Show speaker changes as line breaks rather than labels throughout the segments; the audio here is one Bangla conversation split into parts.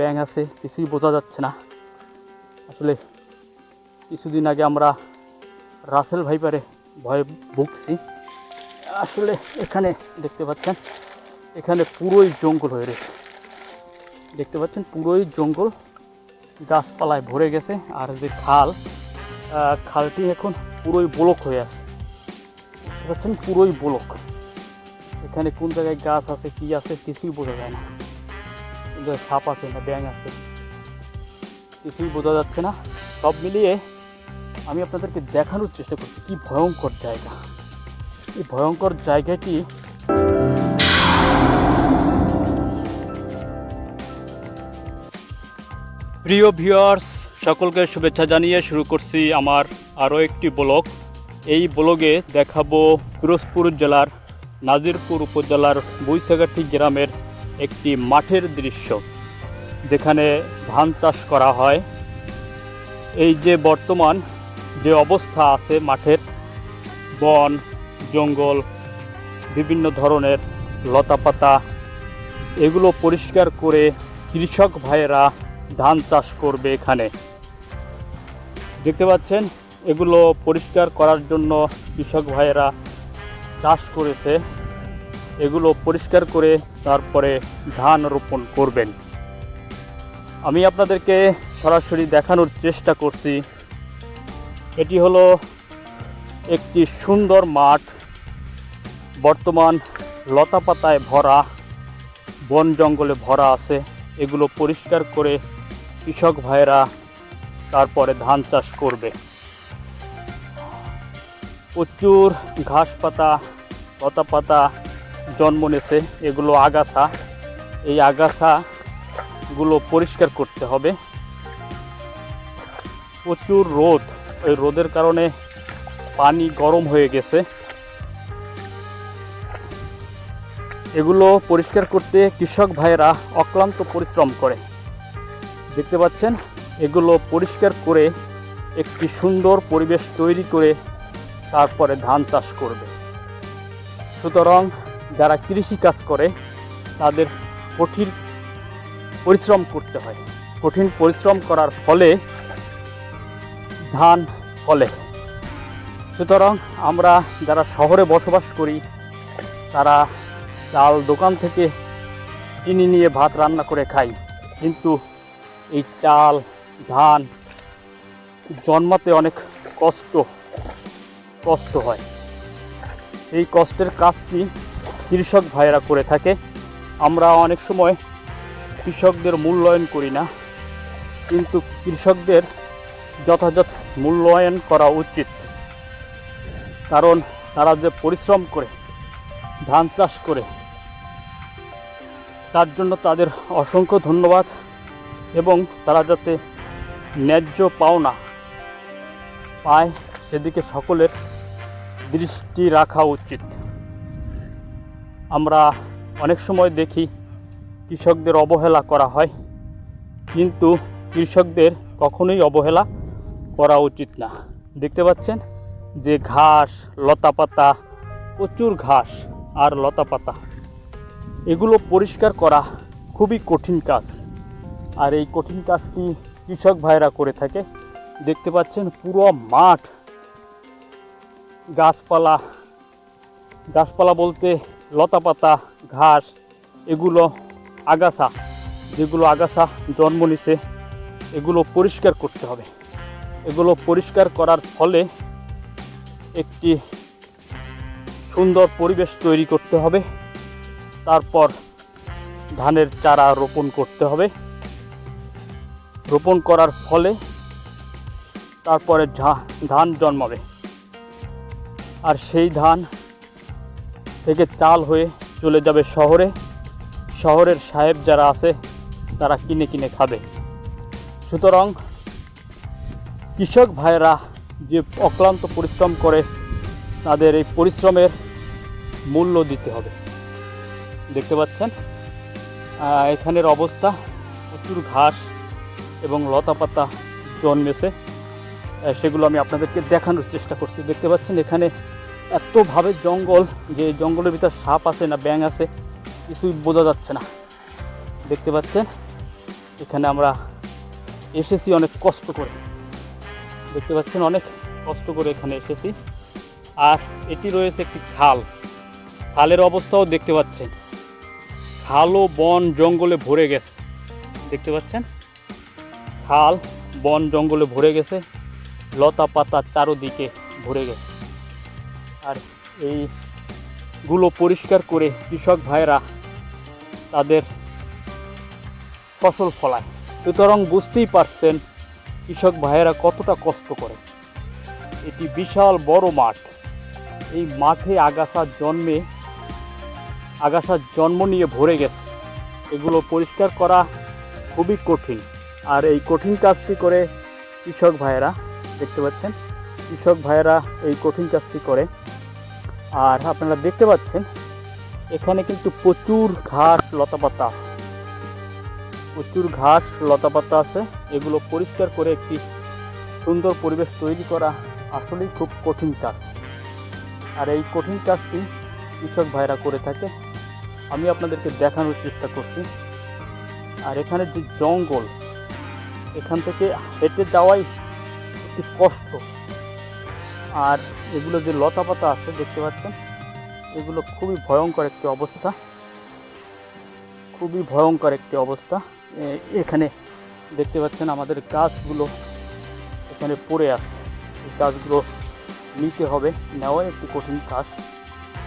ব্যাং আছে, কিছুই বোঝা যাচ্ছে না। আসলে কিছুদিন আগে আমরা রাসেল ভাইপারে ভয়ে ভুগছি। আসলে এখানে দেখতে পাচ্ছেন, এখানে পুরোই জঙ্গল হয়ে রয়েছে। দেখতে পাচ্ছেন, পুরোই জঙ্গল গাছপালায় ভরে গেছে, আর যে খাল খালটি এখন পুরোই ব্লক হয়ে আছে। দেখতে পাচ্ছেন, পুরোই ব্লক। এখানে কোন জায়গায় গাছ আছে, কি আছে, কিছুই বোঝা যায় না। সাপ আছে, না ব্যাং আছে। কিছুই বোঝা যাচ্ছে না। সব মিলিয়ে আমি আপনাদেরকে দেখানোর চেষ্টা করছি, কি ভয়ঙ্কর জায়গা। এই ভয়ঙ্কর জায়গাটি প্রিয় ভিউয়ার্স সকলকে শুভেচ্ছা জানিয়ে শুরু করছি আমার আরও একটি ব্লগ। এই ব্লগে দেখাবো পিরোজপুর জেলার নাজিরপুর উপজেলার বৈশাখাঠি গ্রামের একটি মাঠের দৃশ্য যেখানে ধান চাষ করা হয়। এই যে বর্তমান যে অবস্থা আছে মাঠের, বন, জঙ্গল, বিভিন্ন ধরনের লতাপাতা, এগুলো পরিষ্কার করে কৃষক ভাইয়েরা ধান চাষ করবে এখানে। দেখতে পাচ্ছেন, এগুলো পরিষ্কার করার জন্য কৃষক ভাইয়েরা চাষ করেছে। এগুলো পরিষ্কার করে তারপরে ধান রোপণ করবেন। আমি আপনাদেরকে সরাসরি দেখানোর চেষ্টা করছি। এটি হলো একটি সুন্দর মাঠ। বর্তমান লতাপাতায় ভরা, বন জঙ্গলে ভরা আছে। এগুলো পরিষ্কার করে কৃষক ভাইয়েরা তারপরে ধান চাষ করবে। প্রচুর ঘাস পাতা লতা পাতা জন্ম নেছে এগুলো আগাছা। এই আগাছাগুলো পরিষ্কার করতে হবে। প্রচুর রোদ। ওই রোদের কারণে পানি গরম হয়ে গেছে। এগুলো পরিষ্কার করতে কৃষক ভাইয়েরা অক্লান্ত পরিশ্রম করে। দেখতে পাচ্ছেন, এগুলো পরিষ্কার করে একটি সুন্দর পরিবেশ তৈরি করে তারপরে ধান চাষ করবে। সুতরাং যারা কৃষি কাজ করে, তাদের কঠিন পরিশ্রম করতে হয়। কঠিন পরিশ্রম করার ফলে ধান ফলে। সুতরাং আমরা যারা শহরে বসবাস করি, তারা চাল দোকান থেকে কিনে নিয়ে ভাত রান্না করে খাই। কিন্তু এই চাল, ধান জন্মাতে অনেক কষ্ট কষ্ট হয়। এই কষ্টের কাজটি কৃষক ভাইয়েরা করে থাকে। আমরা অনেক সময় কৃষকদের মূল্যায়ন করি না, কিন্তু কৃষকদের যথাযথ মূল্যায়ন করা উচিত। কারণ তারা যে পরিশ্রম করে, ধান চাষ করে, তার জন্য তাদের অসংখ্য ধন্যবাদ এবং তারা যাতে ন্যায্য পাওনা পায়, সেদিকে সকলের দৃষ্টি রাখা উচিত। আমরা অনেক সময় দেখি কৃষকদের অবহেলা করা হয়, কিন্তু কৃষকদের কখনোই অবহেলা করা উচিত না। দেখতে পাচ্ছেন যে ঘাস লতাপাতা প্রচুর ঘাস আর লতাপাতা এগুলো পরিষ্কার করা খুবই কঠিন কাজ। আর এই কঠিন কাজটি কৃষক ভাইরা করে থাকে। দেখতে পাচ্ছেন পুরো মাঠ, গাছপালা গাছপালা বলতে লতাপাতা, ঘাস, এগুলো আগাছা, যেগুলো আগাছা জন্ম নিতে এগুলো পরিষ্কার করতে হবে। এগুলো পরিষ্কার করার ফলে একটি সুন্দর পরিবেশ তৈরি করতে হবে। তারপর ধানের চারা রোপণ করতে হবে। রোপণ করার ফলে তারপরে ধান জন্মাবে। আর সেই ধান থেকে চাল হয়ে চলে যাবে শহরে। শহরের সাহেব যারা আছে, তারা কিনে কিনে খাবে। সুতরাং কৃষক ভাইয়েরা যে অক্লান্ত পরিশ্রম করে, তাদের এই পরিশ্রমের মূল্য দিতে হবে। দেখতে পাচ্ছেন? এখানের অবস্থা, প্রচুর ঘাস এবং লতাপাতা জন্মেছে। সেগুলো আমি আপনাদেরকে দেখানোর চেষ্টা করছি। দেখতে পাচ্ছেন? এখানে এতভাবে জঙ্গল যে জঙ্গলের ভিতর সাপ আছে না ব্যাং আছে, কিছুই বোঝা যাচ্ছে না। দেখতে পাচ্ছেন? এখানে আমরা এসেছি অনেক কষ্ট করে। দেখতে পাচ্ছেন? অনেক কষ্ট করে এখানে এসেছি। আর এটি রয়েছে একটি খাল। খালের অবস্থাও দেখতে পাচ্ছেন। খালও বন জঙ্গলে ভরে গেছে। দেখতে পাচ্ছেন? খাল, বন জঙ্গলে ভরে গেছে। লতা পাতা চারোদিকে ভরে গেছে। আর এইগুলো পরিষ্কার করে কৃষক ভাইরা তাদের ফসল ফলায়। সুতরাং বুঝতেই পারছেন কৃষক ভাইয়েরা কতটা কষ্ট করে। এটি বিশাল বড় মাঠ। এই মাঠে আগাছার জন্মে আগাছার জন্ম নিয়ে ভরে গেছে। এগুলো পরিষ্কার করা খুবই কঠিন। আর এই কঠিন কাজটি করে কৃষক ভাইয়েরা, দেখতে পাচ্ছেন? কৃষক ভাইয়েরা এই কঠিন কাজটি করে। আর আপনারা দেখতে পাচ্ছেন, এখানে কিন্তু প্রচুর ঘাস, লতাপাতা। প্রচুর ঘাস, লতাপাতা আছে। এগুলো পরিষ্কার করে একটি সুন্দর পরিবেশ তৈরি করা আসলেই খুব কঠিন কাজ। আর এই কঠিন কাজটি কৃষক ভাইরা করে থাকে। আমি আপনাদেরকে দেখানোর চেষ্টা করছি। আর এখানে যে জঙ্গল, এখান থেকে হেঁটে যাওয়াই একটি কষ্ট। আর এগুলো যে লতাপাতা আছে, দেখতে পাচ্ছেন? এগুলো খুবই ভয়ঙ্কর একটি অবস্থা। খুবই ভয়ঙ্কর একটি অবস্থা। এখানে দেখতে পাচ্ছেন আমাদের গাছগুলো এখানে পড়ে আছে। এই গাছগুলো নিতে হবে, নেওয়াই একটি কঠিন কাজ।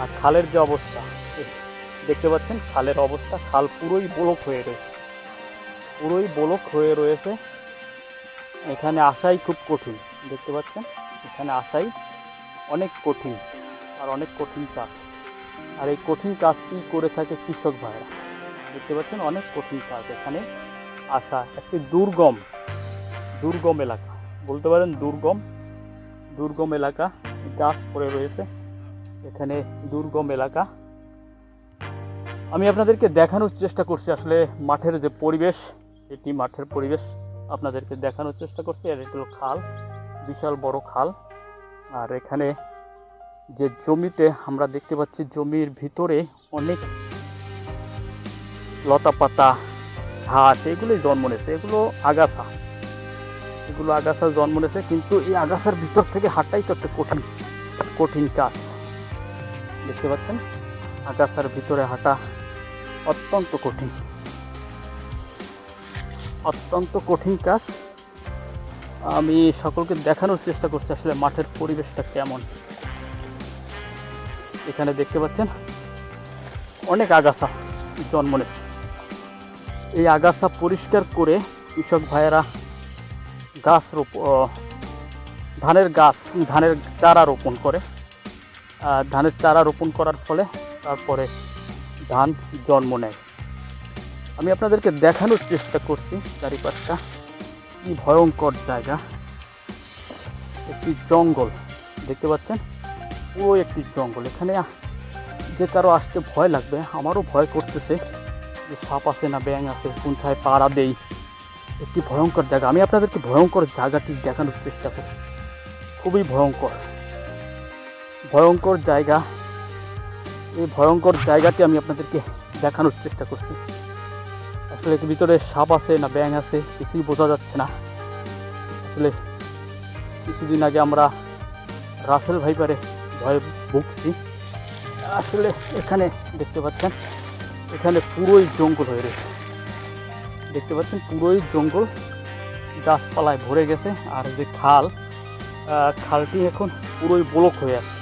আর খালের যে অবস্থা দেখতে পাচ্ছেন খালের অবস্থা। খাল পুরোই ব্লক হয়ে রয়েছে। পুরোই ব্লক হয়ে রয়েছে। এখানে আসাই খুব কঠিন, দেখতে পাচ্ছেন? এখানে আসাই অনেক কঠিন আর অনেক কঠিন কাজ। আর এই কঠিন কাজটি করে থাকে কৃষক ভাইরা। দেখতে পাচ্ছেন অনেক কঠিন কাজ এখানে আসা একটি দুর্গম দুর্গম এলাকা। বলতে পারেন দুর্গম দুর্গম এলাকা গাছ পড়ে রয়েছে। এখানে দুর্গম এলাকা। আমি আপনাদেরকে দেখানোর চেষ্টা করছি আসলে মাঠের যে পরিবেশ, এটি মাঠের পরিবেশ। আপনাদেরকে দেখানোর চেষ্টা করছি, আর হলো খাল। বিশাল বড় খাল। আর এখানে যে জমিতে আমরা দেখতে পাচ্ছি, জমির ভিতরে অনেক লতা পাতা ঘাস, এগুলোই জন্ম নিয়েছে। এগুলো আগাছা। এগুলো আগাছা জন্ম নিয়েছে, কিন্তু এই আগাছার ভিতর থেকে হাঁটাই তো একটা কঠিন কঠিন কাজ। দেখতে পাচ্ছেন? আগাছার ভিতরে হাঁটা অত্যন্ত কঠিন। অত্যন্ত কঠিন কাজ। আমি সকলকে দেখানোর চেষ্টা করছি আসলে মাঠের পরিবেশটা কেমন। এখানে দেখতে পাচ্ছেন অনেক আগাছা জন্ম নেছে এই আগাছা পরিষ্কার করে কৃষক ভাইয়েরা গাছ রোপ ধানের গাছ, ধানের চারা রোপণ করে। ধানের চারা রোপণ করার ফলে তারপরে ধান জন্ম নেয়। আমি আপনাদেরকে দেখানোর চেষ্টা করছি চারিপাশটা। কি ভয়ঙ্কর জায়গা। একটি জঙ্গল, দেখতে পাচ্ছেন? পুরো একটি জঙ্গল। এখানে যে কারও আসতে ভয় লাগবে, আমারও ভয় করতেছে যে সাপ আছে না ব্যাং আছে কোনটায় পাড়া দেই। একটি ভয়ঙ্কর জায়গা। আমি আপনাদেরকে ভয়ঙ্কর জায়গাটি দেখানোর চেষ্টা করি। খুবই ভয়ঙ্কর। ভয়ঙ্কর জায়গা। এই ভয়ঙ্কর জায়গাটি আমি আপনাদেরকে দেখানোর চেষ্টা করছি। আসলে ভিতরে সাপ আছে না ব্যাং আছে, কিছুই বোঝা যাচ্ছে না। আসলে কিছুদিন আগে আমরা রাসেল ভাইপারে ভয়ে ভুগছি। আসলে এখানে দেখতে পাচ্ছেন, এখানে পুরোই জঙ্গল হয়ে রয়েছে। দেখতে পাচ্ছেন, পুরোই জঙ্গল। গাছপালায় ভরে গেছে, আর যে খাল খালটি এখন পুরোই ব্লক হয়ে আছে।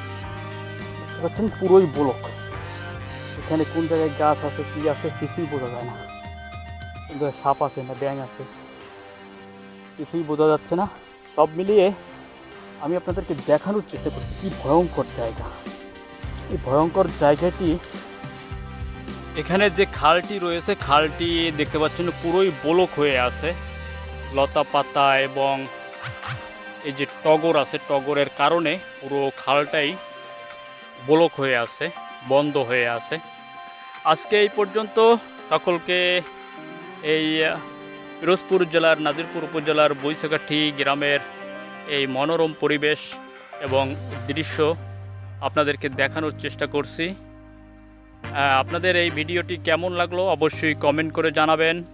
দেখতে পাচ্ছেন, পুরোই ব্লক। এখানে কোন জায়গায় গাছ আছে, কী আছে, কিছুই বোঝা যায় না। সাপ আছে না ব্যাং আছে। কিছুই বোঝা যাচ্ছে না। সব মিলিয়ে আমি আপনাদেরকে দেখানোর চেষ্টা করছি কি ভয়ঙ্কর জায়গা। এই ভয়ঙ্কর জায়গাটি এখানে যে খালটি রয়েছে, খালটি দেখতে পাচ্ছেন পুরোই ব্লক হয়ে আছে। লতা পাতা এবং এই যে টগর আছে, টগরের কারণে পুরো খালটাই ব্লক হয়ে আছে, বন্ধ হয়ে আছে। আজকে এই পর্যন্ত সকলকে এই পিরোজপুর জেলার নাজিরপুর উপজেলার বৈশাখাঠি গ্রামের এই মনোরম পরিবেশ এবং দৃশ্য আপনাদেরকে দেখানোর চেষ্টা করছি। আপনাদের এই ভিডিওটি কেমন লাগল অবশ্যই কমেন্ট করে জানাবেন।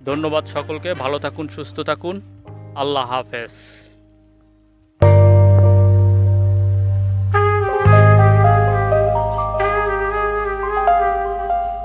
ধন্যবাদ সকলকে, ভালো থাকুন, সুস্থ থাকুন। আল্লাহ হাফেজ।